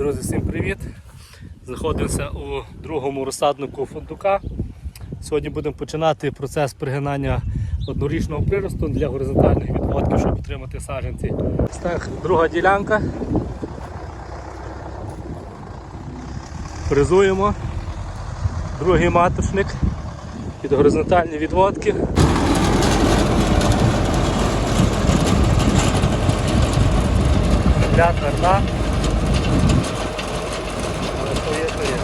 Друзі, всім привіт! Знаходимося у другому розсаднику фундука. Сьогодні будемо починати процес пригинання однорічного приросту для горизонтальних відводків, щоб отримати саджанці. Так, друга ділянка. Фрезуємо. Другий маточник під горизонтальні відводки. Земля тверда. Але що є, то є.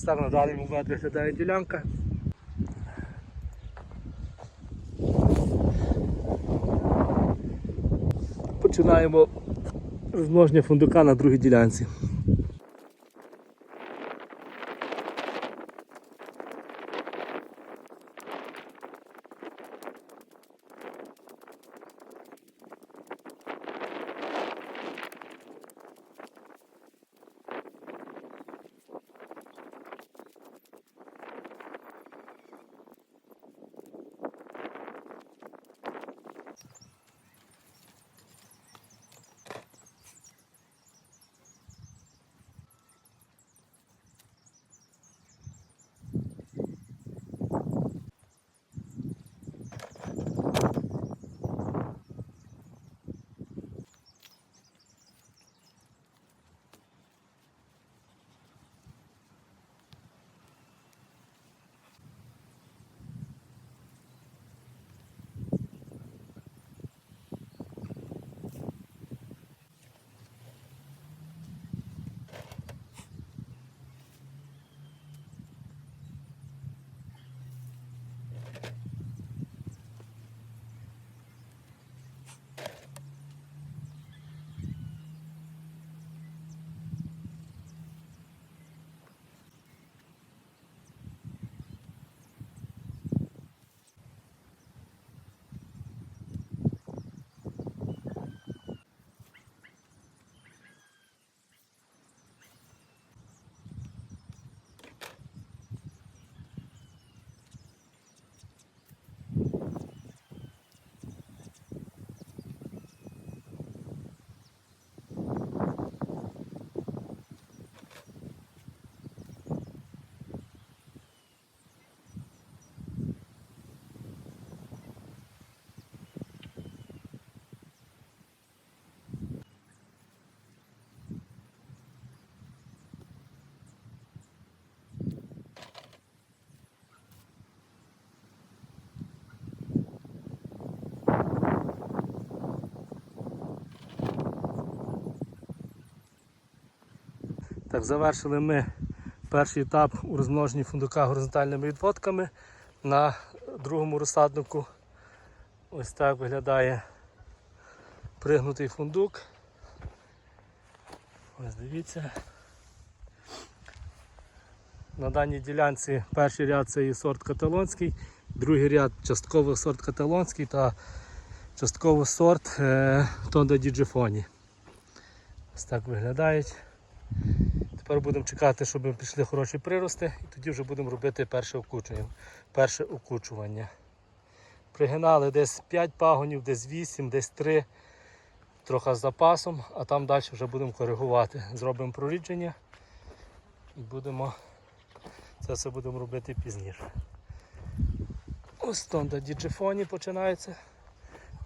Ось далі на виглядає ділянка. Починаємо розмноження фундука на другій ділянці. Так, завершили ми перший етап у розмноженні фундука горизонтальними відводками на другому розсаднику. Ось так виглядає пригнутий фундук. Ось дивіться. На даній ділянці перший ряд це є сорт каталонський, другий ряд частково сорт каталонський та частково сорт е, Тонда Діджифоні. Ось так виглядають. Тепер будемо чекати, щоб пішли хороші прирости, і тоді вже будемо робити перше окучування. Перше окучування. Пригинали десь 5 пагонів, десь 8, десь 3, трохи з запасом, а там далі вже будемо коригувати. Зробимо прорідження і будемо це все будемо робити пізніше. Ось тонда діджифоні починається.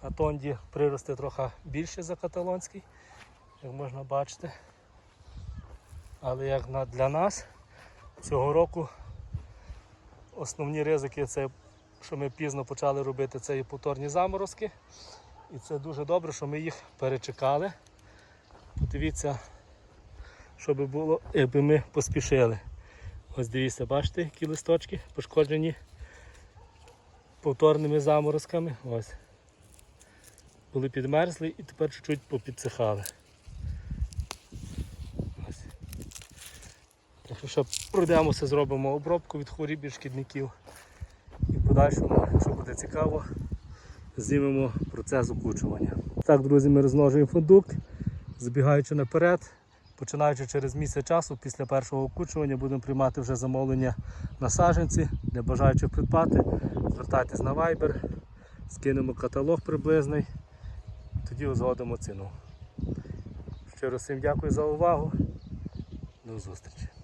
На тонді прирости трохи більше за каталонський, як можна бачити. Але як для нас цього року основні ризики це, що ми пізно почали робити, це і повторні заморозки. І це дуже добре, що ми їх перечекали. Подивіться, що би було, якби ми поспішили. Ось дивіться, бачите, які листочки пошкоджені повторними заморозками. Ось. Були підмерзли і тепер чуть-чуть попідсихали. Ось. Якщо ще пройдемося, зробимо обробку від хворіб і шкідників. І в подальшому, якщо буде цікаво, знімемо процес окучування. Так, друзі, ми розмножуємо фундук, забігаючи наперед. Починаючи через місяць часу, після першого окучування, будемо приймати вже замовлення на саджанці для бажаючих придбати. звертайтесь на Viber, скинемо каталог приблизний, тоді узгодимо ціну. Щиро всім дякую за увагу. До зустрічі.